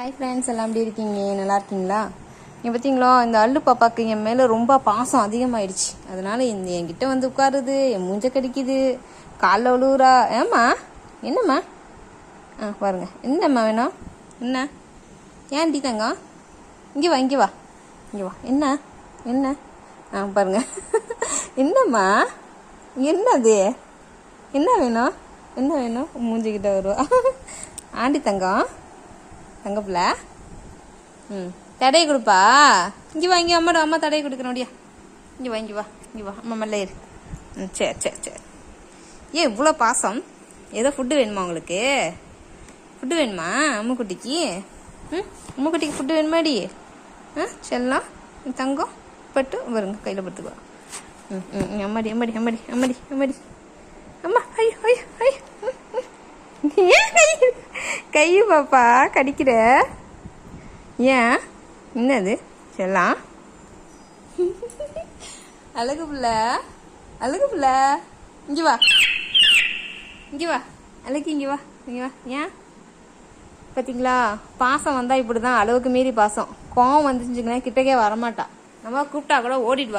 Hi friends எல்லாம் எப்படி இருக்கீங்க? நல்லா இருக்கீங்களா? நீங்கள் பார்த்தீங்களா? இந்த அள்ளு பாப்பாக்கு என் மேலே ரொம்ப பாசம் அதிகமாயிடுச்சு. அதனால இந்த என்கிட்ட வந்து உட்காருது என் மூஞ்ச கடிக்குது காலில் உழுவுறா. ஏம்மா? என்னம்மா? ஆ பாருங்க. என்னம்மா வேணும்? என்ன? ஏன் டீ தங்கம் இங்கே வா இங்கே வா. இங்கே வா. என்ன? என்ன? ஆ பாருங்க. என்னம்மா? என்னது? என்ன வேணும்? என்ன வேணும்? மூஞ்சிக்கிட்ட வருவா. ஆண்டி தங்கம்? தங்க ம் தடையை கொடுப்பா. இங்கே வா இங்கே அம்மாடா அம்மா தடையை கொடுக்குறோம் அப்படியா இங்கே வா இங்கே வா இங்கே வா அம்மா மல்ல இரு ம் சரி சரி சரி ஏன் இவ்வளோ பாசம். ஏதோ ஃபுட்டு வேணுமா உங்களுக்கு? ஃபுட்டு வேணுமா அம்முக்குட்டிக்கு? ம் அம்முக்குட்டிக்கு ஃபுட்டு வேணுமாடி ஆ செல்லாம் தங்கம் பட்டு வருங்க கையில் பட்டுக்குவா ம் ம் அம்மாடி அம்மாடி அம்மாடி அம்மாடி அம்மாடி. அம்மா ஐயோ ஐயோ ஐயோ. கை பாப்பா கடிக்கிற? ஏன்? என்னது? செல்லாம்? அழகு புள்ள. அழகு புள்ள. இங்கே வா. இங்கே வா. அழகு இங்கே வா. இங்கே வா. ஏன்? பார்த்தீங்களா பாசம் வந்தால் இப்படி தான் அளவுக்கு மீறி பாசம். கோவம் வந்துச்சுங்களேன் கிட்டக்கே வரமாட்டா. நம்ம கூப்பிட்டா கூட ஓடிடுவா.